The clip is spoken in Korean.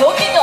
여기는